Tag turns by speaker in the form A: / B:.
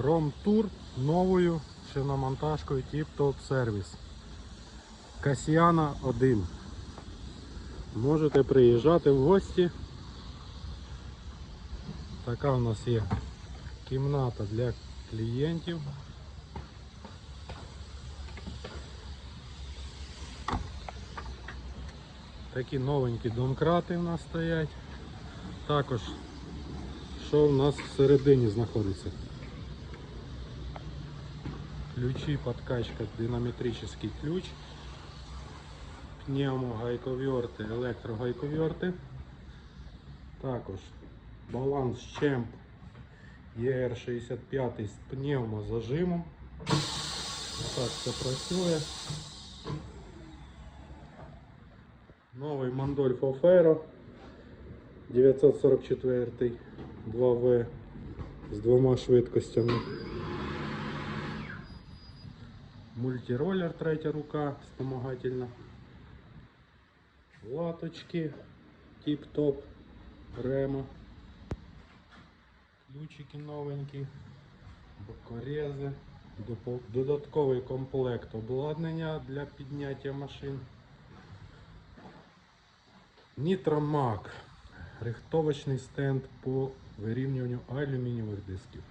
A: Ром-тур новою шиномонтажкою Tip Top Service. Касіана 1. Можете приїжджати в гості. Така у нас є кімната для клієнтів. Такі новенькі домкрати у нас стоять. Також, що в нас всередині знаходиться? Ключі, подкачка, динамітричний ключ, пневмогайковерти, електрогайковерти. Також баланс Чемп ER65 з пневмозажимом. Так це працює. Новий Мандольфо Феро 944 2В з двома швидкостями. Мультироллер третя рука вспомогательна. Латочки тип-топ рема. Ключики новенькі, бокорези, додатковий комплект обладнання для підняття машин. Нітромак. Рихтовочний стенд по вирівнюванню алюмінієвих дисків.